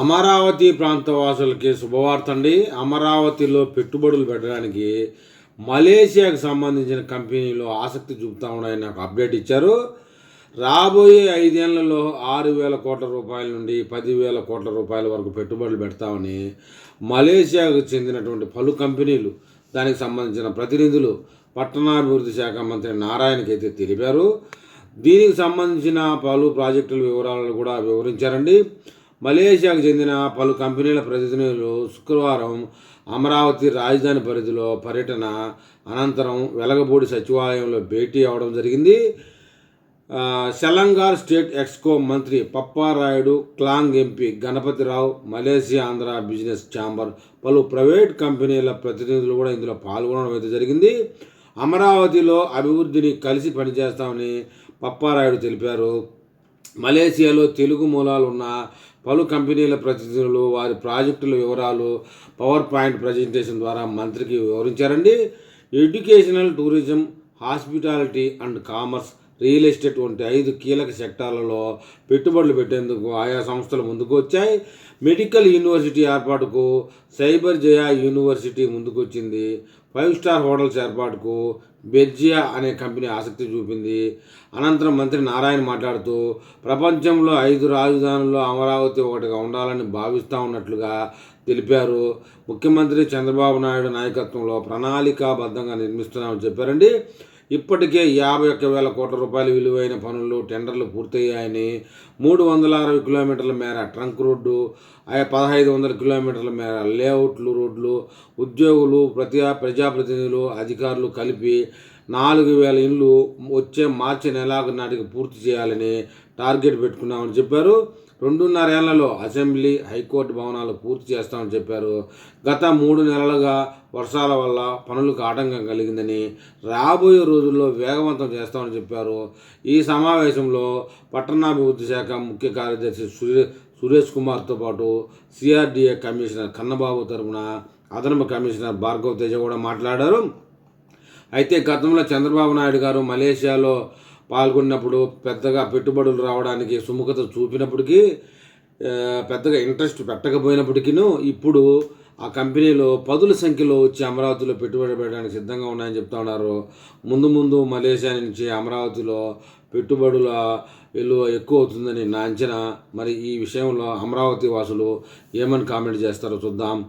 అమరావతి ప్రాంత వాసులకి శుభవార్త అండి అమరావతిలో పెట్టుబడులు పెట్టడానికి మలేషియాకు సంబంధించిన కంపెనీలు ఆసక్తి చూపుతా ఉన్నాయని నాకు అప్డేట్ ఇచ్చారు. రాబోయే ఐదేళ్ళలో ఆరు వేల కోట్ల రూపాయల నుండి పదివేల కోట్ల రూపాయల వరకు పెట్టుబడులు పెడతామని మలేషియాకు చెందినటువంటి పలు కంపెనీలు దానికి సంబంధించిన ప్రతినిధులు పట్టణాభివృద్ధి శాఖ మంత్రి నారాయణకి అయితే తెలిపారు. దీనికి సంబంధించిన పలు ప్రాజెక్టుల వివరాలను కూడా వివరించారండి. మలేషియాకు చెందిన పలు కంపెనీల ప్రతినిధులు శుక్రవారం అమరావతి రాజధాని పరిధిలో పర్యటన అనంతరం వెలగపూడి సచివాలయంలో భేటీ అవడం జరిగింది. సెలంగార్ స్టేట్ ఎక్స్కో మంత్రి Papparayudu Klang MP Ganapathirao Malaysia Andhra business chamber పలు ప్రైవేట్ కంపెనీల ప్రతినిధులు కూడా ఇందులో పాల్గొనడం అయితే జరిగింది. అమరావతిలో అభివృద్ధిని కలిసి పనిచేస్తామని పప్పారాయుడు తెలిపారు. మలేసియాలో తెలుగు మూలాలు ఉన్న పలు కంపెనీల ప్రతినిధులు వారి ప్రాజెక్టుల వివరాలు పవర్ పాయింట్ ప్రజెంటేషన్ ద్వారా మంత్రికి వివరించారండి. Educational tourism hospitality and commerce real estate వంటి ఐదు కీలక సెక్టార్లలో పెట్టుబడులు పెట్టేందుకు ఆయా సంస్థలు ముందుకు వచ్చాయి మెడికల్ యూనివర్సిటీ ఏర్పాటుకు సైబర్ జయా యూనివర్సిటీ ముందుకొచ్చింది. ఫైవ్ స్టార్ హోటల్స్ ఏర్పాటుకు బెర్జియా అనే కంపెనీ ఆసక్తి చూపింది. అనంతరం మంత్రి నారాయణ మాట్లాడుతూ ప్రపంచంలో ఐదు రాజధానుల్లో అమరావతి ఒకటిగా ఉండాలని భావిస్తూ ఉన్నట్లుగా తెలిపారు. ముఖ్యమంత్రి చంద్రబాబు నాయుడు నాయకత్వంలో ప్రణాళికాబద్ధంగా నిర్మిస్తున్నామని చెప్పారండి. ఇప్పటికే యాభై ఒక్క వేల కోట్ల రూపాయల విలువైన పనులు టెండర్లు పూర్తయ్యాయని మూడు వందల అరవై కిలోమీటర్ల మేర ట్రంక్ రోడ్డు ఆయా పదహైదు వందల కిలోమీటర్ల మేర లేఅవుట్లు రోడ్లు ఉద్యోగులు ప్రతి ప్రజాప్రతినిధులు అధికారులు కలిపి నాలుగు వేల ఇండ్లు వచ్చే మార్చి నెలాఖరు నాటికి పూర్తి చేయాలని టార్గెట్ పెట్టుకున్నామని చెప్పారు. రెండున్నరేళ్ళలో అసెంబ్లీ హైకోర్టు భవనాలు పూర్తి చేస్తామని చెప్పారు. గత మూడు నెలలుగా వర్షాల వల్ల పనులకు ఆటంకం కలిగిందని రాబోయే రోజుల్లో వేగవంతం చేస్తామని చెప్పారు. ఈ సమావేశంలో పట్టణాభివృద్ధి శాఖ ముఖ్య కార్యదర్శి సురే సురేష్ కుమార్తో పాటు సిఆర్డీఏ కమిషనర్ కన్నబాబు తరపున అదనపు కమిషనర్ భార్గవ్ తేజ కూడా మాట్లాడారు. అయితే గతంలో చంద్రబాబు నాయుడు గారు మలేషియాలో పాల్గొన్నప్పుడు పెద్దగా పెట్టుబడులు రావడానికి సుముఖత చూపినప్పటికీ పెద్దగా ఇంట్రెస్ట్ పెట్టకపోయినప్పటికీ ఇప్పుడు ఆ కంపెనీలో పదుల సంఖ్యలో వచ్చి అమరావతిలో పెట్టుబడి పెట్టడానికి సిద్ధంగా ఉన్నాయని చెప్తా ఉన్నారు. ముందు ముందు మలేషియా నుంచి అమరావతిలో పెట్టుబడుల విలువ ఎక్కువ అవుతుందని నా అంచనా. మరి ఈ విషయంలో అమరావతి వాసులు ఏమని కామెంట్ చేస్తారో చూద్దాం.